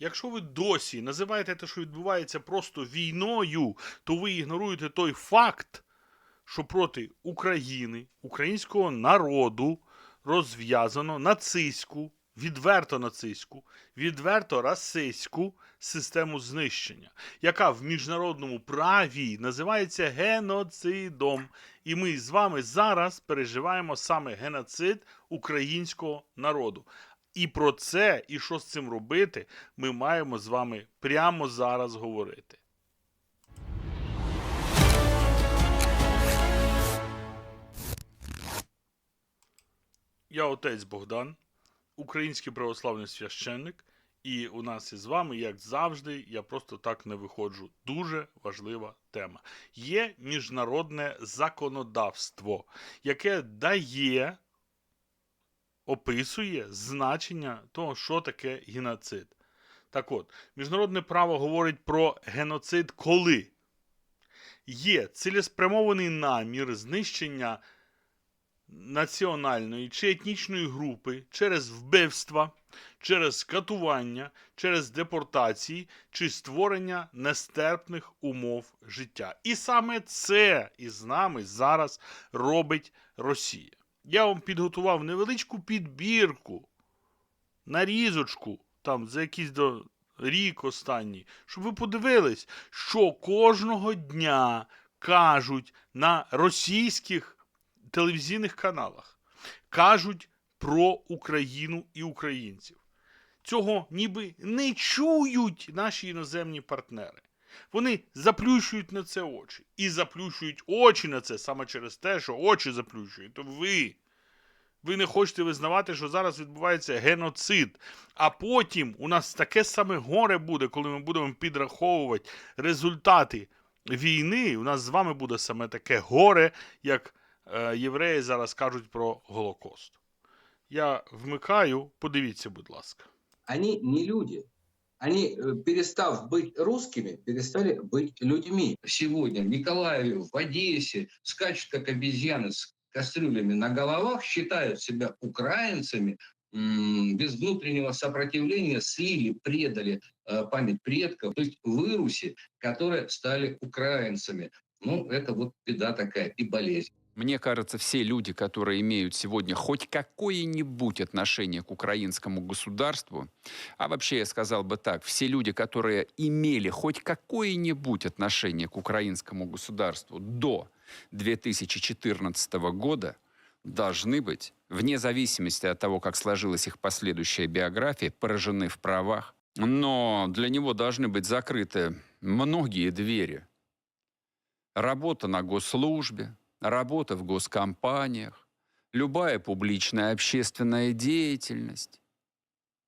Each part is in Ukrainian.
Якщо ви досі називаєте те, що відбувається просто війною, то ви ігноруєте той факт, що проти України, українського народу розв'язано нацистську, відверто нацистську, відверто расистську систему знищення, яка в міжнародному праві називається геноцидом. І ми з вами зараз переживаємо саме геноцид українського народу. І про це, і що з цим робити, ми маємо з вами прямо зараз говорити. Я отець Богдан, український православний священник, і у нас із вами, як завжди, я просто так не виходжу. Дуже важлива тема. Є міжнародне законодавство, яке дає, описує значення того, що таке геноцид. Так от, міжнародне право говорить про геноцид, коли є цілеспрямований намір знищення національної чи етнічної групи через вбивства, через катування, через депортації чи створення нестерпних умов життя. І саме це із нами зараз робить Росія. Я вам підготував невеличку підбірку, нарізочку, там за якийсь до рік останній, щоб ви подивились, що кожного дня кажуть на російських телевізійних каналах кажуть про Україну і українців. Цього ніби не чують наші іноземні партнери. Вони заплющують на це очі. І заплющують очі на це саме через те, що очі заплющуєте ви. Ви не хочете визнавати, що зараз відбувається геноцид. А потім у нас таке саме горе буде, коли ми будемо підраховувати результати війни. У нас з вами буде саме таке горе, як е, євреї зараз кажуть про Голокост. Я вмикаю, подивіться, будь ласка. они не люди. Они, э, перестав быть русскими, перестали быть людьми. Сегодня в Николаеве, в Одессе скачут, как обезьяны с кастрюлями на головах, считают себя украинцами, без внутреннего сопротивления слили, предали э, память предков, то есть выруси, которые стали украинцами. Ну, это вот беда такая и болезнь. Мне кажется, все люди, которые имеют сегодня хоть какое-нибудь отношение к украинскому государству, а вообще я сказал бы так, все люди, которые имели хоть какое-нибудь отношение к украинскому государству до 2014 года, должны быть, вне зависимости от того, как сложилась их последующая биография, поражены в правах. Но для него должны быть закрыты многие двери. Работа на госслужбе, работа в госкомпаниях, любая публичная общественная деятельность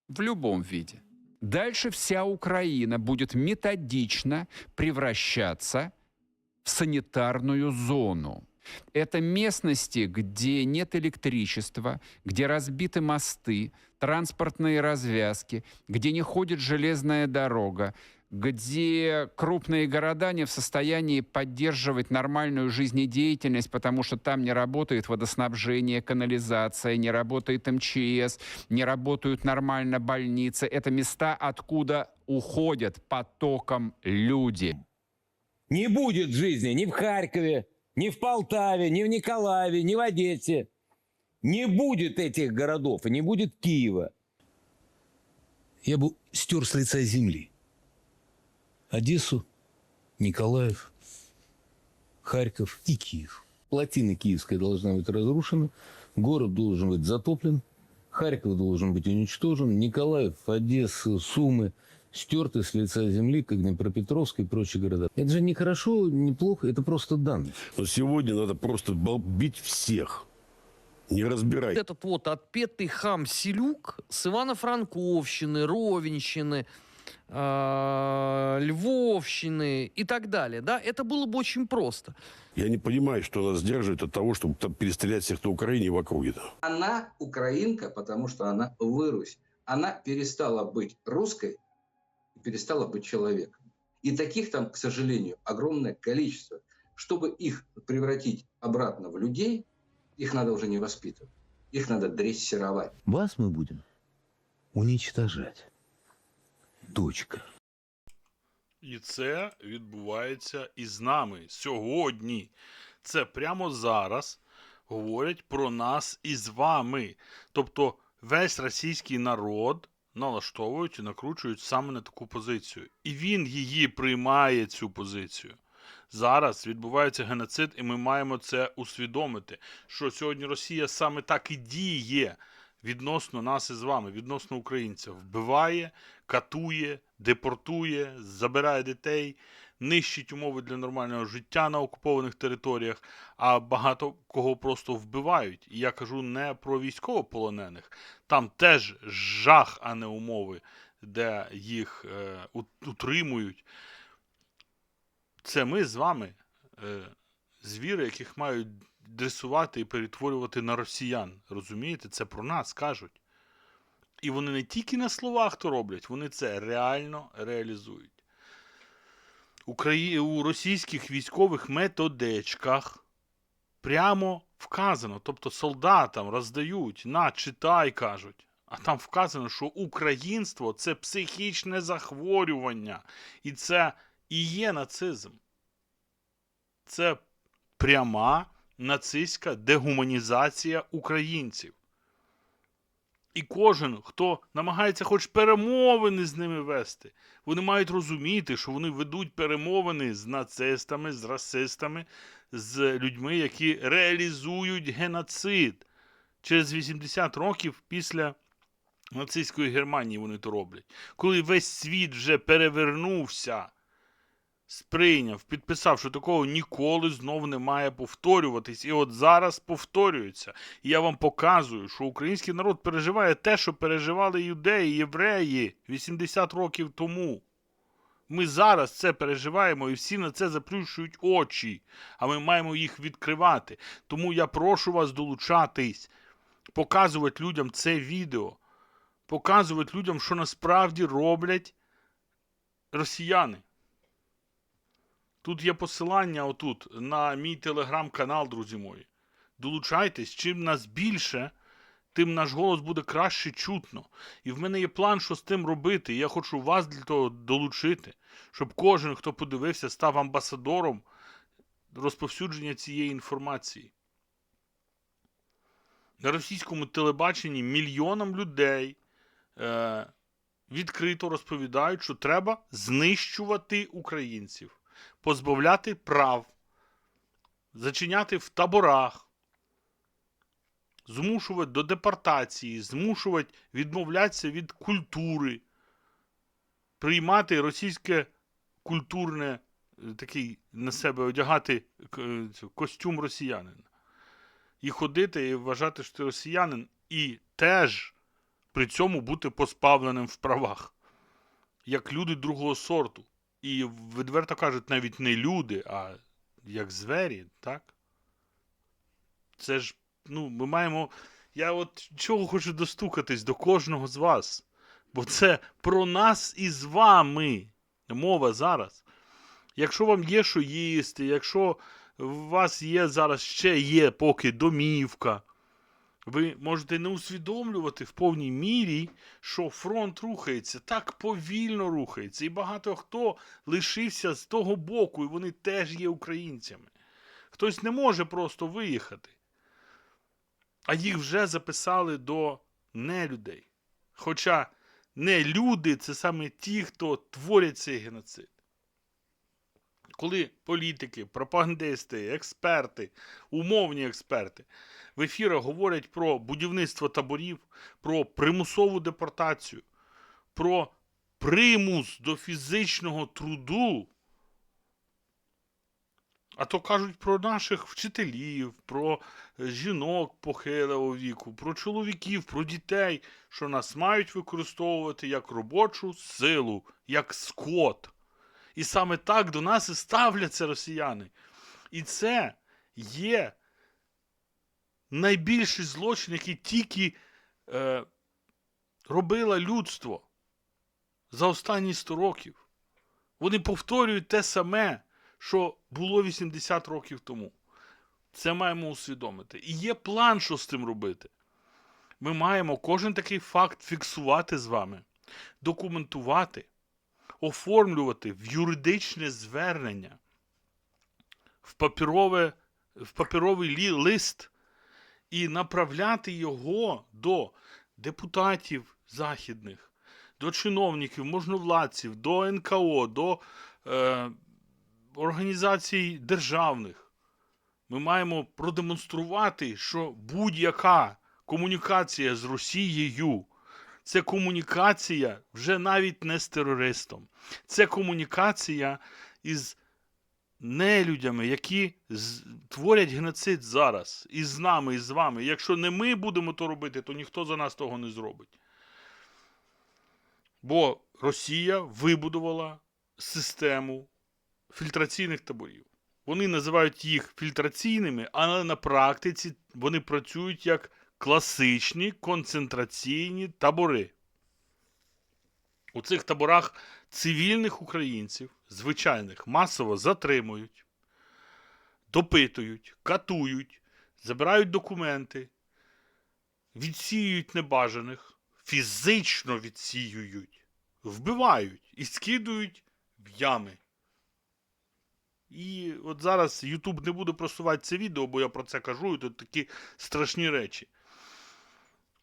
в любом виде. Дальше вся Украина будет методично превращаться в санитарную зону. Это местности, где нет электричества, где разбиты мосты, транспортные развязки, где не ходит железная дорога, где крупные города не в состоянии поддерживать нормальную жизнедеятельность, потому что там не работает водоснабжение, канализация, не работает МЧС, не работают нормально больницы. Это места, откуда уходят потоком люди. Не будет жизни ни в Харькове, ни в Полтаве, ни в Николаеве, ни в Одессе. Не будет этих городов, и не будет Киева. Я бы стер с лица земли. Одессу, Николаев, Харьков и Киев. Плотина Киевская должна быть разрушена, город должен быть затоплен, Харьков должен быть уничтожен, Николаев, Одесса, Сумы стерты с лица земли, как Днепропетровск и прочие города. Это же не хорошо, не плохо, это просто данность. Но сегодня надо просто бить всех. Не разбирай. этот вот отпетый хам Селюк с Ивано-Франковщины, Ровенщины, а, Львовщины и так далее, да, это было бы очень просто. Я не понимаю, что нас сдерживает от того, чтобы там перестрелять всех на Украине и в округе. -то. Она украинка, потому что она вырусь. Она перестала быть русской и перестала быть человеком. И таких там, к сожалению, огромное количество. Чтобы их превратить обратно в людей, их надо уже не воспитывать. Их надо дрессировать. Вас мы будем уничтожать. Точка. І це відбувається і з нами сьогодні. Це прямо зараз говорять про нас і з вами. Тобто весь російський народ налаштовують і накручують саме на таку позицію. І він її приймає, цю позицію. Зараз відбувається геноцид, і ми маємо це усвідомити, що сьогодні Росія саме так і діє відносно нас із вами, відносно українців. Вбиває, катує, депортує, забирає дітей, нищить умови для нормального життя на окупованих територіях, а багато кого просто вбивають. І я кажу не про військовополонених, там теж жах, а не умови, де їх е, утримують. Це ми з вами, е, звіри, яких мають дресувати і перетворювати на росіян. Розумієте? Це про нас кажуть. І вони не тільки на словах то роблять, вони це реально реалізують. Украї... У російських військових методичках прямо вказано, тобто солдатам роздають, на, читай, кажуть. А там вказано, що українство це психічне захворювання. І це і є нацизм. Це пряма нацистська дегуманізація українців. І кожен, хто намагається хоч перемовини з ними вести, вони мають розуміти, що вони ведуть перемовини з нацистами, з расистами, з людьми, які реалізують геноцид. Через 80 років після нацистської Германії вони то роблять. Коли весь світ вже перевернувся, сприйняв, підписав, що такого ніколи знов не має повторюватись. І от зараз повторюється. І я вам показую, що український народ переживає те, що переживали юдеї, євреї 80 років тому. Ми зараз це переживаємо і всі на це заплющують очі, а ми маємо їх відкривати. Тому я прошу вас долучатись, показувати людям це відео, показувати людям, що насправді роблять росіяни. Тут є посилання отут на мій телеграм-канал, друзі мої. Долучайтесь, чим нас більше, тим наш голос буде краще чутно. І в мене є план, що з тим робити. Я хочу вас для того долучити, щоб кожен, хто подивився, став амбасадором розповсюдження цієї інформації. На російському телебаченні мільйонам людей е, відкрито розповідають, що треба знищувати українців позбавляти прав, зачиняти в таборах, змушувати до депортації, змушувати відмовлятися від культури, приймати російське культурне е, такий на себе одягати костюм росіянина. І ходити і вважати, що ти росіянин, і теж при цьому бути позбавленим в правах, як люди другого сорту. І відверто кажуть, навіть не люди, а як звері, так? Це ж, ну, ми маємо. Я от чого хочу достукатись до кожного з вас. Бо це про нас і з вами мова зараз. Якщо вам є що їсти, якщо у вас є зараз ще є поки домівка, ви можете не усвідомлювати в повній мірі, що фронт рухається, так повільно рухається. І багато хто лишився з того боку, і вони теж є українцями. Хтось не може просто виїхати. А їх вже записали до нелюдей. Хоча не люди це саме ті, хто творять цей геноцид. Коли політики, пропагандисти, експерти, умовні експерти в ефірах говорять про будівництво таборів, про примусову депортацію, про примус до фізичного труду, а то кажуть про наших вчителів, про е, жінок похилого віку, про чоловіків, про дітей, що нас мають використовувати як робочу силу, як скот. І саме так до нас і ставляться росіяни. І це є найбільший злочин, який тільки е, робило людство за останні 100 років. Вони повторюють те саме, що було 80 років тому. Це маємо усвідомити. І є план, що з цим робити. Ми маємо кожен такий факт фіксувати з вами, документувати оформлювати в юридичне звернення, в, паперове, в паперовий лі- лист і направляти його до депутатів західних, до чиновників, можновладців, до НКО, до е, організацій державних. Ми маємо продемонструвати, що будь-яка комунікація з Росією це комунікація вже навіть не з терористом. Це комунікація із нелюдями, які творять геноцид зараз і з нами, і з вами. Якщо не ми будемо то робити, то ніхто за нас того не зробить. Бо Росія вибудувала систему фільтраційних таборів. Вони називають їх фільтраційними, але на практиці вони працюють як класичні концентраційні табори. У цих таборах цивільних українців, звичайних, масово затримують, допитують, катують, забирають документи, відсіюють небажаних, фізично відсіюють, вбивають і скидують в ями. І от зараз YouTube не буде просувати це відео, бо я про це кажу, і тут такі страшні речі.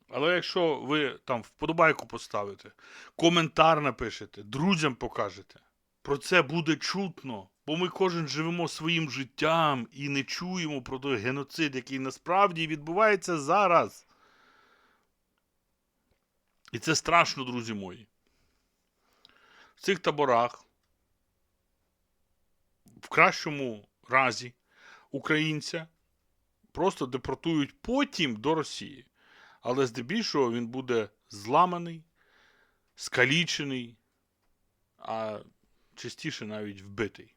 Але якщо ви там вподобайку поставите, коментар напишете, друзям покажете, про це буде чутно, бо ми кожен живемо своїм життям і не чуємо про той геноцид, який насправді відбувається зараз. І це страшно, друзі мої. В цих таборах в кращому разі українця просто депортують потім до Росії. Але здебільшого він буде зламаний, скалічений, а частіше навіть вбитий.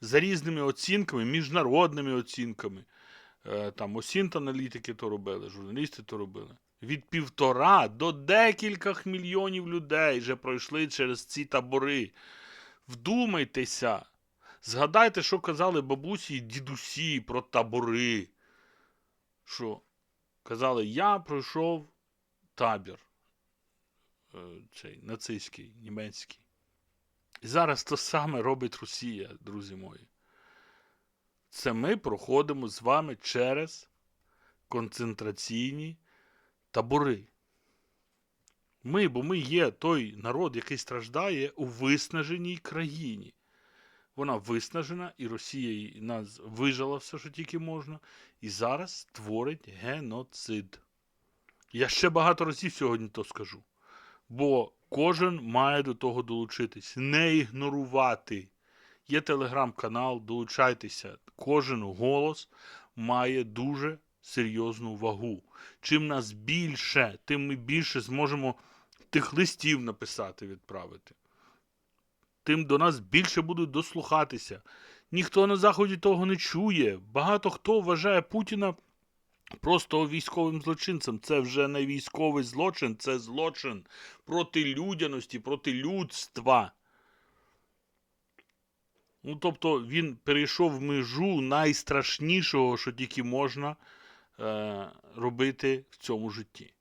За різними оцінками, міжнародними оцінками, е, там осінт-аналітики то робили, журналісти то робили. Від півтора до декількох мільйонів людей вже пройшли через ці табори. Вдумайтеся, згадайте, що казали бабусі і дідусі про табори. Що казали, я пройшов табір е, цей нацистський, німецький. І зараз то саме робить Росія, друзі мої. Це ми проходимо з вами через концентраційні табори. Ми, бо ми є той народ, який страждає у виснаженій країні. Вона виснажена, і Росія нас вижала все, що тільки можна, і зараз творить геноцид. Я ще багато разів сьогодні то скажу. Бо кожен має до того долучитись, не ігнорувати. Є телеграм-канал, долучайтеся. Кожен голос має дуже серйозну вагу. Чим нас більше, тим ми більше зможемо тих листів написати, відправити. Тим до нас більше будуть дослухатися. Ніхто на Заході того не чує. Багато хто вважає Путіна просто військовим злочинцем. Це вже не військовий злочин, це злочин проти людяності, проти людства. Ну, тобто він перейшов в межу найстрашнішого, що тільки можна е, робити в цьому житті.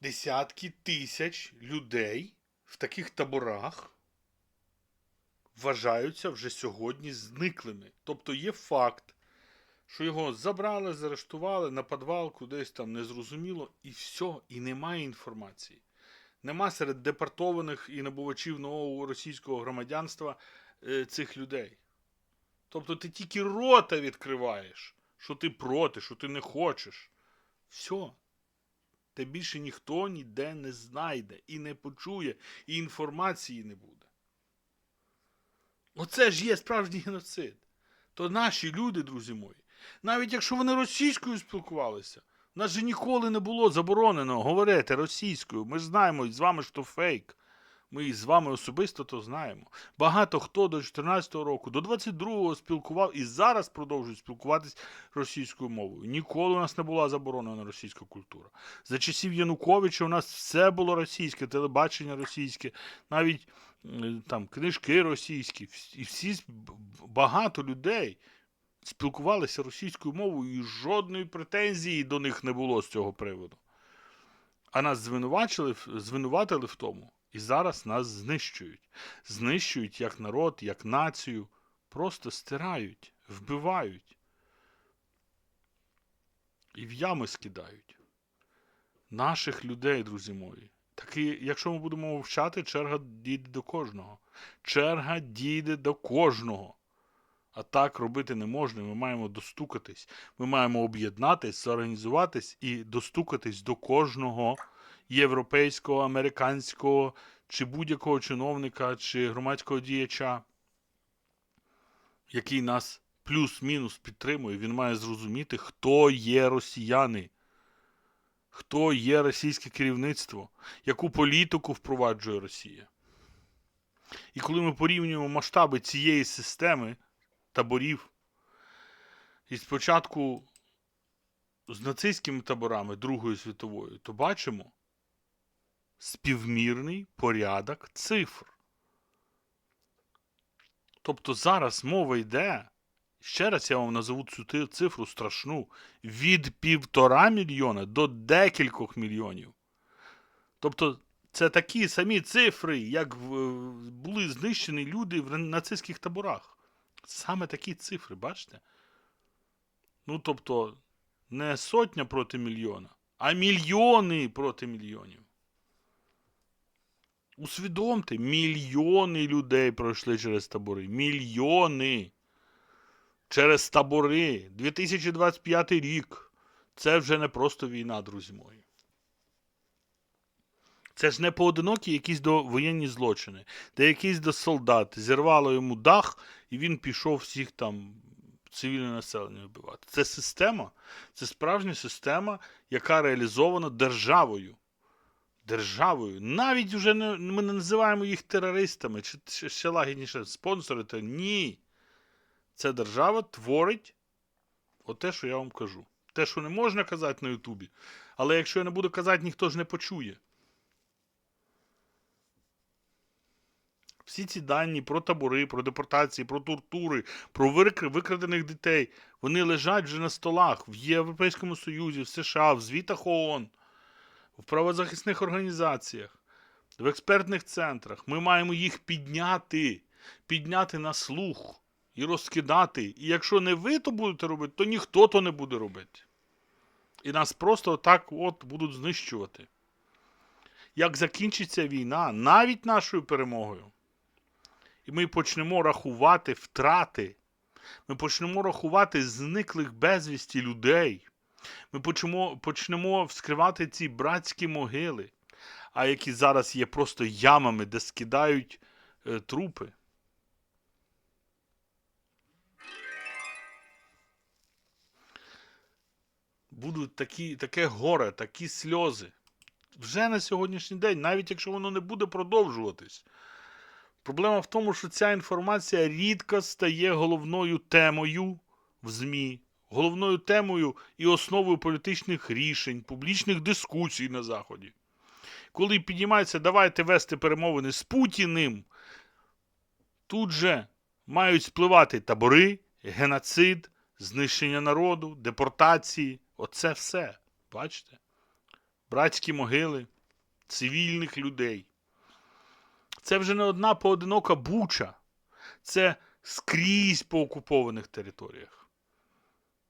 Десятки тисяч людей в таких таборах вважаються вже сьогодні зниклими. Тобто є факт, що його забрали, заарештували на підвал, кудись там незрозуміло, і все, і немає інформації. Нема серед депортованих і набувачів нового російського громадянства е, цих людей. Тобто ти тільки рота відкриваєш, що ти проти, що ти не хочеш. Все. Те більше ніхто ніде не знайде і не почує, і інформації не буде. Оце ж є справжній геноцид. То наші люди, друзі мої, навіть якщо вони російською спілкувалися, у нас же ніколи не було заборонено говорити російською. Ми знаємо з вами, що фейк. Ми з вами особисто то знаємо. Багато хто до 14-го року, до 22-го спілкував і зараз продовжують спілкуватись російською мовою. Ніколи у нас не була заборонена російська культура. За часів Януковича у нас все було російське, телебачення російське, навіть там книжки російські, і всі багато людей спілкувалися російською мовою, і жодної претензії до них не було з цього приводу. А нас звинувачили, звинуватили в тому, і зараз нас знищують. Знищують як народ, як націю, просто стирають, вбивають. І в ями скидають. Наших людей, друзі мої. Так і якщо ми будемо мовчати, черга дійде до кожного. Черга дійде до кожного. А так робити не можна. Ми маємо достукатись. Ми маємо об'єднатись, зорганізуватись і достукатись до кожного європейського, американського чи будь-якого чиновника чи громадського діяча, який нас плюс-мінус підтримує. Він має зрозуміти, хто є росіяни, хто є російське керівництво, яку політику впроваджує Росія. І коли ми порівнюємо масштаби цієї системи таборів, і спочатку з нацистськими таборами Другої світової, то бачимо співмірний порядок цифр. Тобто зараз мова йде, ще раз я вам назову цю цифру страшну, від півтора мільйона до декількох мільйонів. Тобто це такі самі цифри, як були знищені люди в нацистських таборах. Саме такі цифри, бачите? Ну, тобто, не сотня проти мільйона, а мільйони проти мільйонів. Усвідомте, мільйони людей пройшли через табори. Мільйони. Через табори. 2025 рік. Це вже не просто війна, друзі мої. Це ж не поодинокі якісь до воєнні злочини, де якийсь до солдат зірвало йому дах, і він пішов всіх там цивільне населення вбивати. Це система, це справжня система, яка реалізована державою. Державою. Навіть вже не, ми не називаємо їх терористами, чи чи ще лагідніше спонсори. Та ні. Ця держава творить оте, що я вам кажу. Те, що не можна казати на Ютубі. Але якщо я не буду казати, ніхто ж не почує. Всі ці дані про табори, про депортації, про тортури, про викрадених дітей, вони лежать вже на столах в Європейському Союзі, в США, в звітах ООН, в правозахисних організаціях, в експертних центрах. Ми маємо їх підняти, підняти на слух і розкидати. І якщо не ви то будете робити, то ніхто то не буде робити. І нас просто так от будуть знищувати. Як закінчиться війна, навіть нашою перемогою, і ми почнемо рахувати втрати, ми почнемо рахувати зниклих безвісті людей, ми почнемо, почнемо вскривати ці братські могили, а які зараз є просто ямами, де скидають е, трупи. Будуть такі, таке горе, такі сльози. Вже на сьогоднішній день, навіть якщо воно не буде продовжуватись. Проблема в тому, що ця інформація рідко стає головною темою в ЗМІ, головною темою і основою політичних рішень, публічних дискусій на Заході. Коли піднімається, давайте вести перемовини з Путіним, тут же мають спливати табори, геноцид, знищення народу, депортації. Оце все. Бачите? Братські могили цивільних людей. Це вже не одна поодинока буча. Це скрізь по окупованих територіях.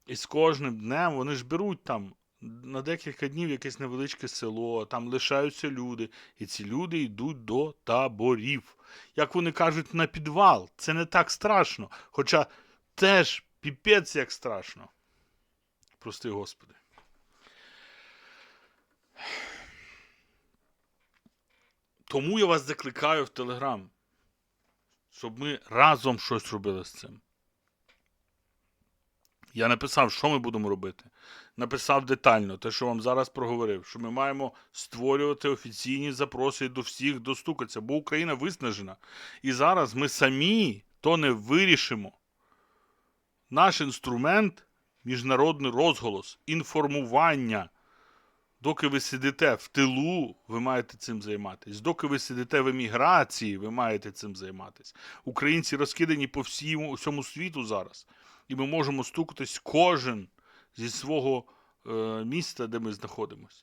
І з кожним днем вони ж беруть там на декілька днів якесь невеличке село, там лишаються люди, і ці люди йдуть до таборів. Як вони кажуть, на підвал. Це не так страшно. Хоча теж піпець як страшно. Прости, Господи. Тому я вас закликаю в Телеграм, щоб ми разом щось робили з цим. Я написав, що ми будемо робити. Написав детально те, що вам зараз проговорив, що ми маємо створювати офіційні запроси до всіх достукатися, бо Україна виснажена. І зараз ми самі то не вирішимо. Наш інструмент міжнародний розголос, інформування. Доки ви сидите в тилу, ви маєте цим займатися. Доки ви сидите в еміграції, ви маєте цим займатися. Українці розкидані по всьому, всьому світу зараз. І ми можемо стукатись кожен зі свого е, міста, де ми знаходимося.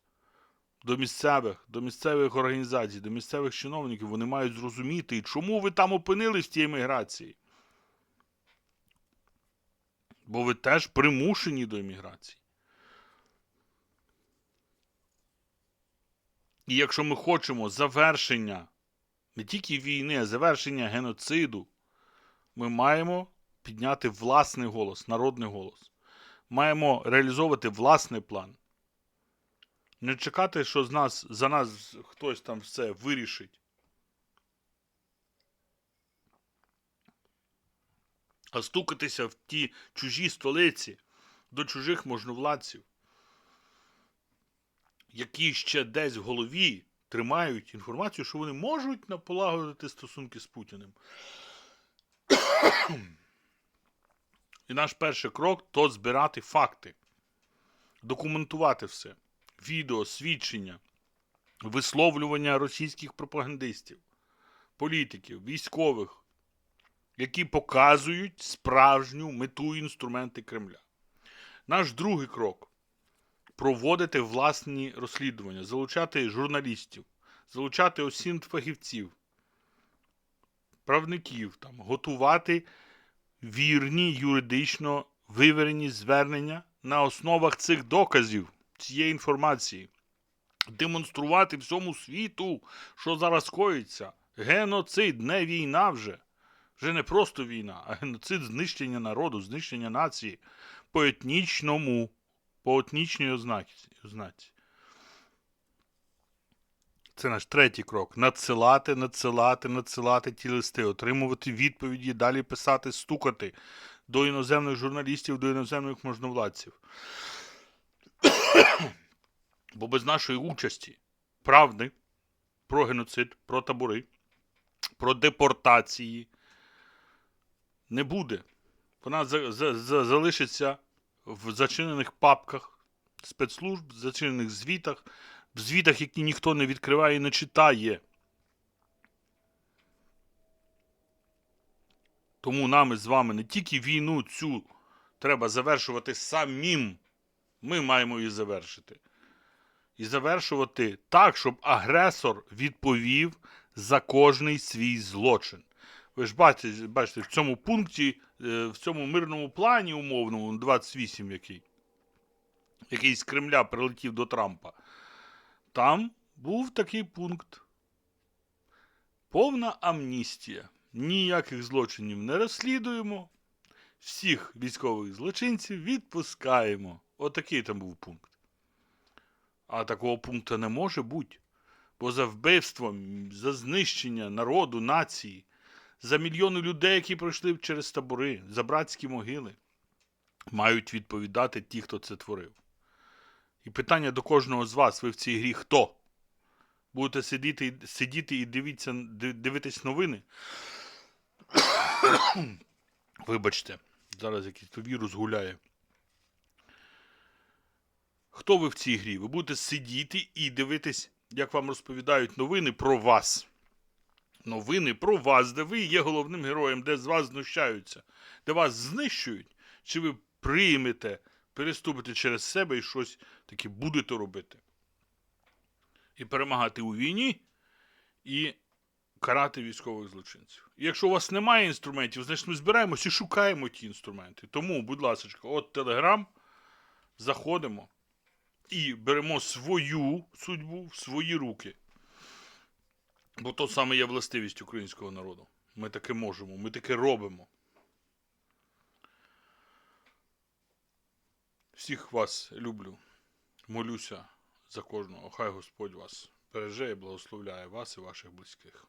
до місцевих, до місцевих організацій, до місцевих чиновників, вони мають зрозуміти, чому ви там опинились в тій еміграції. Бо ви теж примушені до еміграції. І якщо ми хочемо завершення не тільки війни, а завершення геноциду, ми маємо підняти власний голос, народний голос. Маємо реалізовувати власний план. Не чекати, що з нас, за нас хтось там все вирішить. А стукатися в ті чужі столиці до чужих можновладців, які ще десь в голові тримають інформацію, що вони можуть наполагодити стосунки з Путіним. І наш перший крок то збирати факти, документувати все. Відео, свідчення, висловлювання російських пропагандистів, політиків, військових, які показують справжню мету і інструменти Кремля. Наш другий крок проводити власні розслідування, залучати журналістів, залучати осін фахівців, правників, там, готувати вірні юридично виверені звернення на основах цих доказів, цієї інформації, демонструвати всьому світу, що зараз коїться. Геноцид, не війна вже. Вже не просто війна, а геноцид знищення народу, знищення нації по етнічному, по етнічній ознаці. Це наш третій крок. Надсилати, надсилати, надсилати ті листи, отримувати відповіді, далі писати, стукати до іноземних журналістів, до іноземних можновладців. Бо без нашої участі правди про геноцид, про табори, про депортації не буде. Вона за, за, за, залишиться в зачинених папках спецслужб, в зачинених звітах, в звітах, які ніхто не відкриває і не читає. Тому нам з вами не тільки війну цю треба завершувати самим, ми маємо її завершити. І завершувати так, щоб агресор відповів за кожний свій злочин. Ви ж бачите, бачите в цьому пункті, е, в цьому мирному плані умовному, 28 який, який з Кремля прилетів до Трампа, там був такий пункт. Повна амністія. Ніяких злочинів не розслідуємо. Всіх військових злочинців відпускаємо. Отакий там був пункт. А такого пункту не може бути. Бо за вбивство, за знищення народу, нації, за мільйони людей, які пройшли через табори, за братські могили, мають відповідати ті, хто це творив. І питання до кожного з вас: ви в цій грі хто? Будете сидіти, сидіти і дивіться, дивитись новини? Вибачте, зараз якийсь вірус гуляє. Хто ви в цій грі? Ви будете сидіти і дивитись, як вам розповідають новини про вас. Новини про вас, де ви є головним героєм, де з вас знущаються, де вас знищують, чи ви приймете, переступите через себе і щось таке будете робити. І перемагати у війні, і карати військових злочинців. І якщо у вас немає інструментів, значить ми збираємося і шукаємо ті інструменти. Тому, будь ласка, от Телеграм, заходимо і беремо свою судьбу в свої руки. Бо то саме є властивість українського народу. Ми таке можемо, ми таке робимо. Всіх вас люблю. Молюся за кожного. Хай Господь вас береже і благословляє вас і ваших близьких.